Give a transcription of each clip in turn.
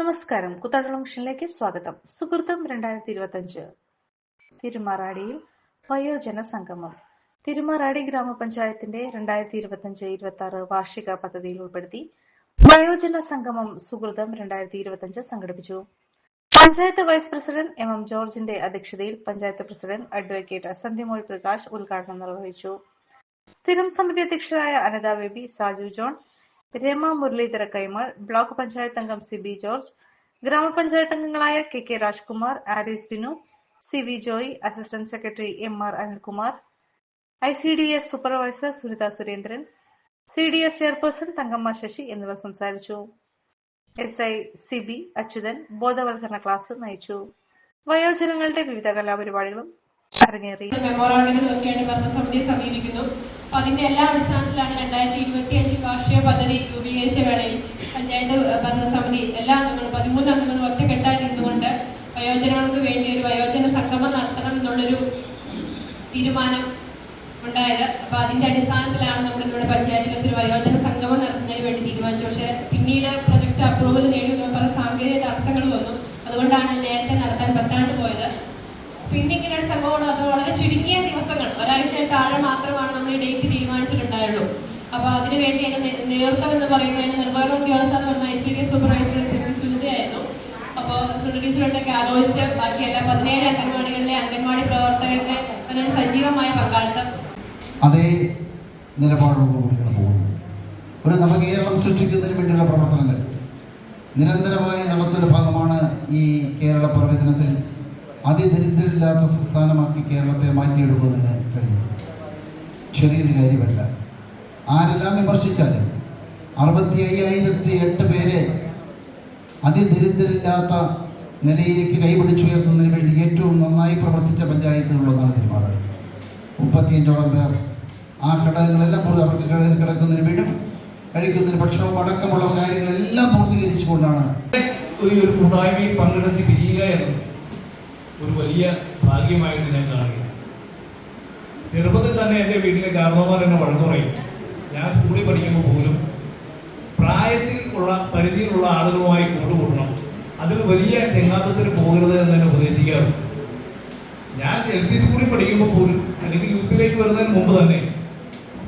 നമസ്കാരം. കുത്താട്ടുള്ള മിഷനിലേക്ക് സ്വാഗതം. സുഹൃത്തം രണ്ടായിരത്തി ഇരുപത്തഞ്ച് തിരുമാറാടിയിൽ വയോജന സംഗമം. തിരുമാറാടി ഗ്രാമപഞ്ചായത്തിന്റെ രണ്ടായിരത്തി ഇരുപത്തഞ്ച് ഇരുപത്തി ആറ് വാർഷിക പദ്ധതിയിൽ ഉൾപ്പെടുത്തി വയോജന സംഗമം സുഹൃതം രണ്ടായിരത്തി ഇരുപത്തഞ്ച് സംഘടിപ്പിച്ചു. Panchayat vice president M M ജോർജിന്റെ അധ്യക്ഷതയിൽ പഞ്ചായത്ത് പ്രസിഡന്റ് അഡ്വക്കേറ്റ് സന്ധ്യമോൾ പ്രകാശ് ഉദ്ഘാടനം നിർവഹിച്ചു. സ്ഥിരം സമിതി അധ്യക്ഷരായ അനിത ബേബി സാജു ജോൺ രമ മുരളീധര കൈമൾ ബ്ലോക്ക് പഞ്ചായത്ത് അംഗം സി ബി ജോർജ് ഗ്രാമപഞ്ചായത്ത് അംഗങ്ങളായ K K Rajkumar Aris Binu C V Joy assistant secretary M R Anilkumar I C D S supervisor Sunitha Surendran C D S chairperson Thankamma Sasi എന്നിവർ സംസാരിച്ചു. S I C B Achuthan ബോധവൽക്കരണ class നയിച്ചു. വയോജനങ്ങളുടെ വിവിധ കലാപരിപാടികളും അരങ്ങേറി. മെമ്മോറാണ്ടങ്ങൾ നോക്കിയാണ് ഭരണസമിതിയെ സമീപിക്കുന്നു. അപ്പൊ അതിന്റെ എല്ലാ അടിസ്ഥാനത്തിലാണ് രണ്ടായിരത്തി ഇരുപത്തി വാർഷിക പദ്ധതി രൂപീകരിച്ച വേളയിൽ പഞ്ചായത്ത് ഭരണസമിതി എല്ലാ അംഗങ്ങളും പതിമൂന്ന് അംഗങ്ങളും ഒറ്റക്കെട്ടായി നിന്നുകൊണ്ട് വയോജനങ്ങൾക്ക് വേണ്ടി ഒരു വയോജന സംഗമം നടത്തണം എന്നുള്ളൊരു തീരുമാനം ഉണ്ടായത്. അപ്പൊ അതിന്റെ അടിസ്ഥാനത്തിലാണ് നമ്മൾ ഇവിടെ പഞ്ചായത്തിൽ വെച്ചൊരു വയോജന സംഗമം നടത്തുന്നതിന് വേണ്ടി തീരുമാനിച്ചു പക്ഷെ പിന്നീട് പ്രൊജക്ട് അപ്രൂവൽ നേടി പല സാങ്കേതിക തടസ്സങ്ങൾ വന്നു. അതുകൊണ്ടാണ് നേരത്തെ നടത്താൻ പറ്റാണ്ട് പോയത്. പിന്നെ ഇങ്ങനെ ഒരു സംഗമം നടത്തുന്നത് വളരെ ചുരുങ്ങിയ ദിവസങ്ങൾ. ഒരാഴ്ച താഴെ മാത്രമാണ് നമ്മൾ ഈ ഡേറ്റ് അതിനു വേണ്ടി അതിന് നേതൃത്വം എന്ന് പറയുന്നതിന് നിർവഹണ ഉദ്യോഗസ്ഥ ഐ സി ഡി സൂപ്പർവൈസർ സുനിതയായിരുന്നു അപ്പോൾ സുനിത ടീച്ചറോട്ടൊക്കെ ആലോചിച്ച് ബാക്കി എല്ലാ പതിനേഴ് അംഗൻവാടികളിലെ അംഗൻവാടി പ്രവർത്തകരുടെ അതിനൊരു സജീവമായ പങ്കാളിത്തം. അതേ നിലപാടോടുകൂടിയാണ് പോകുന്നത് ഒരു നവകേരളം സൃഷ്ടിക്കുന്നതിന് വേണ്ടിയുള്ള പ്രവർത്തനങ്ങൾ. നിരന്തരമായി നടത്തുന്ന ഭാഗമാണ് ഈ കേരള പ്രവചനത്തിൽ അതിദരിദ്രമില്ലാത്ത സംസ്ഥാനമാക്കി കേരളത്തെ മാറ്റിയെടുക്കുന്നതിന് കഴിയും ചെറിയൊരു കാര്യമല്ല. ആരെല്ലാം വിമർശിച്ചാലും അറുപത്തി അയ്യായിരത്തി എട്ട് പേരെ അതിദരിദ്രരില്ലാത്ത നിലയിലേക്ക് കൈപിടിച്ചുയർത്തുന്നതിന് വേണ്ടി ഏറ്റവും നന്നായി പ്രവർത്തിച്ച പഞ്ചായത്തിലുള്ളതാണ് തിരുമാറാട് മുപ്പത്തിയഞ്ചോളം പേർ ആ ഘടകങ്ങളെല്ലാം കൂടുതൽ അവർക്ക് കിട- കിടക്കുന്നതിന് വീടും കഴിക്കുന്നതിന് ഭക്ഷണവും അടക്കമുള്ള കാര്യങ്ങളെല്ലാം പൂർത്തീകരിച്ചുകൊണ്ടാണ് ഈ ഒരു കൂട്ടായ്മയിൽ പങ്കെടുത്ത് പിരിയുക എന്ന് ഒരു വലിയ ഭാഗ്യമായിട്ട് ഞാൻ കാണുകയാണ്. ചെറുപ്പത്തിൽ തന്നെ എന്റെ വീട്ടിലെ കാരണവന്മാർ എന്നെ വഴക്കു പറയും ഞാൻ സ്കൂളിൽ പഠിക്കുമ്പോൾ പോലും പ്രായത്തിൽ ഉള്ള പരിധിയിലുള്ള ആളുകളുമായി കൂട്ടുകൂട്ടണം അതിൽ വലിയ ചെങ്ങാത്തത്തിന് പോകരുത് എന്ന് തന്നെ ഉപദേശിക്കാറുണ്ട്. ഞാൻ എൽ പി സ്കൂളിൽ പഠിക്കുമ്പോൾ പോലും അല്ലെങ്കിൽ യു പിയിലേക്ക് വരുന്നതിന് മുമ്പ് തന്നെ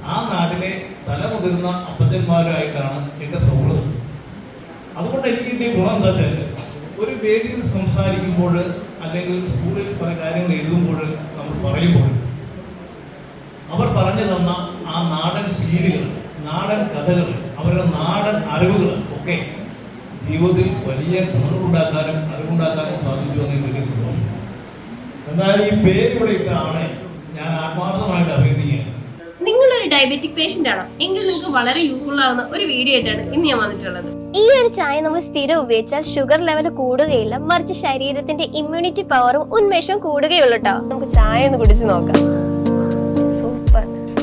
ആ നാടിനെ തല മുതിർന്ന അപ്പത്തന്മാരുമായിട്ടാണ് എന്റെ സൗഹൃദം. അതുകൊണ്ട് എനിക്ക് എന്റെ ഗുണം എന്താ വെച്ചാൽ ഒരു വേദിയിൽ സംസാരിക്കുമ്പോൾ അല്ലെങ്കിൽ സ്കൂളിൽ പല കാര്യങ്ങൾ എഴുതുമ്പോൾ നമ്മൾ പറയുമ്പോൾ അവർ പറഞ്ഞു തന്ന ആ നാടൻ ശീലുകൾ നാടൻ കഥകൾ അവരുടെ നാടൻ അറിവുകൾ ഒക്കെ ജീവിതത്തിൽ വലിയ ഗുണമുണ്ടാക്കാനും അറിവുണ്ടാക്കാനും സാധിച്ചു എന്നതിൽ വലിയ സന്തോഷം. എന്നാൽ ഈ പേര് ഇവിടെ ഇട്ട ആളെ ഞാൻ ആത്മാർത്ഥമായിട്ട് അഭിനന്ദിക്കുകയാണ്. നിങ്ങളൊരു ഡയബറ്റിക് പേഷ്യന്റ് ആണോ? എങ്കിൽ നിങ്ങൾക്ക് വളരെ യൂസ്ഫുൾ ആവുന്ന ഒരു വീഡിയോ ആയിട്ടാണ് ഇന്ന് ഞാൻ വന്നിട്ടുള്ളത്. ഈ ഒരു ചായ നമ്മൾ സ്ഥിരം ഉപയോഗിച്ചാൽ ഷുഗർ ലെവൽ കൂടുകയില്ല മറിച്ച് ശരീരത്തിന്റെ ഇമ്മ്യൂണിറ്റി പവറും ഉന്മേഷവും കൂടുകയുള്ളൂ കേട്ടോ നമുക്ക് ചായ ഒന്ന് കുടിച്ച് നോക്കാം.